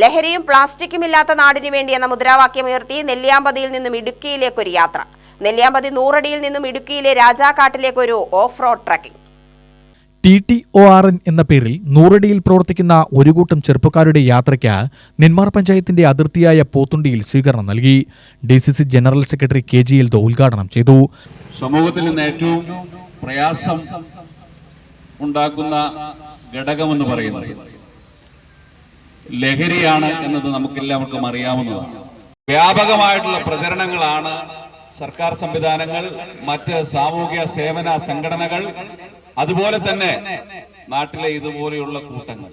ലഹരിയും പ്ലാസ്റ്റിക്കും ഇല്ലാത്ത നാടിനു വേണ്ടി എന്ന മുദ്രാവാക്യം ഉയർത്തി നെല്ലിയാമ്പതിയിൽ നിന്നും ഇടുക്കിയിലേക്കൊരു യാത്ര. നെല്ലിയാമ്പതി നൂറടിയിൽ നിന്നും ഇടുക്കിയിലെ രാജാക്കാട്ടിലേക്കൊരു off road trekking. T T O R N എന്ന പേരിൽ നൂറടിയിൽ പ്രവർത്തിക്കുന്ന ഒരു കൂട്ടം ചെറുപ്പക്കാരുടെ യാത്രയ്ക്ക് നെന്മാർ പഞ്ചായത്തിന്റെ അതിർത്തിയായ പോത്തുണ്ടിയിൽ സ്വീകരണം നൽകി. D C C general secretary K G Eldho ഉദ്ഘാടനം ചെയ്തു. സമൂഹത്തിൽ നിന്ന് ഏറ്റവും പ്രയാസം ഉണ്ടാക്കുന്ന ഘടകമെന്ന് പറയുന്നത് ലഹരിയാണ് എന്നത് നമുക്കെല്ലാവർക്കും അറിയാവുന്നതാണ്. വ്യാപകമായിട്ടുള്ള പ്രചരണങ്ങളാണ് സർക്കാർ സംവിധാനങ്ങൾ മറ്റ് സാമൂഹിക സേവന സംഘടനകൾ അതുപോലെ തന്നെ നാട്ടിലെ ഇതുപോലെയുള്ള കൂട്ടങ്ങൾ.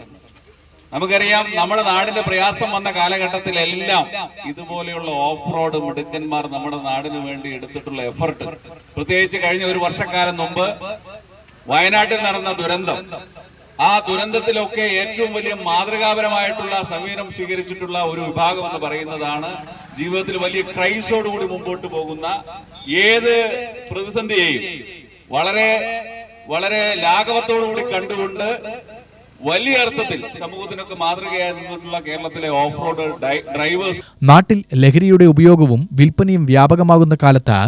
നമുക്കറിയാം നമ്മുടെ നാടിന്റെ പ്രയാസം വന്ന കാലഘട്ടത്തിലെല്ലാം ഇതുപോലെയുള്ള ഓഫ് റോഡ് മിടുക്കന്മാർ നമ്മുടെ നാടിന് വേണ്ടി എടുത്തിട്ടുള്ള എഫർട്ട് പ്രത്യേകിച്ച് കഴിഞ്ഞ ഒരു വർഷക്കാലം മുമ്പ് വയനാട്ടിൽ നടന്ന ദുരന്തം. ആ ദുരന്തത്തിലൊക്കെ ഏറ്റവും വലിയ മാതൃകാപരമായിട്ടുള്ള സമീപനം സ്വീകരിച്ചിട്ടുള്ള ഒരു വിഭാഗം എന്ന് പറയുന്നതാണ് ജീവിതത്തിൽ വലിയ ക്രൈസോടുകൂടി മുമ്പോട്ട് പോകുന്ന ഏത് പ്രതിസന്ധിയെയും വളരെ വളരെ ലാഘവത്തോടുകൂടി കണ്ടുകൊണ്ട് വലിയ അർത്ഥത്തിൽ സമൂഹത്തിനൊക്കെ മാതൃകയായി നിന്നിട്ടുള്ള കേരളത്തിലെ ഓഫ് റോഡ് ഡ്രൈവേഴ്സ്. നാട്ടിൽ ലഹരിയുടെ ഉപയോഗവും വിൽപ്പനയും വ്യാപകമാകുന്ന കാലത്ത്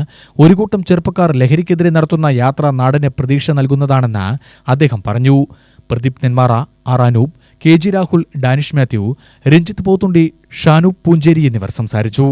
ഒരു കൂട്ടം ചെറുപ്പക്കാർ ലഹരിക്കെതിരെ നടത്തുന്ന യാത്ര നാടിന് പ്രതീക്ഷ നൽകുന്നതാണെന്ന് അദ്ദേഹം പറഞ്ഞു. പ്രദീപ് നെന്മാറ അനൂപ് കെ ജി രാഹുൽ ഡാനിഷ് മാത്യു രഞ്ജിത്ത് പോത്തുണ്ടി ഷാനൂപ് പൂഞ്ചേരി എന്നിവർ സംസാരിച്ചു.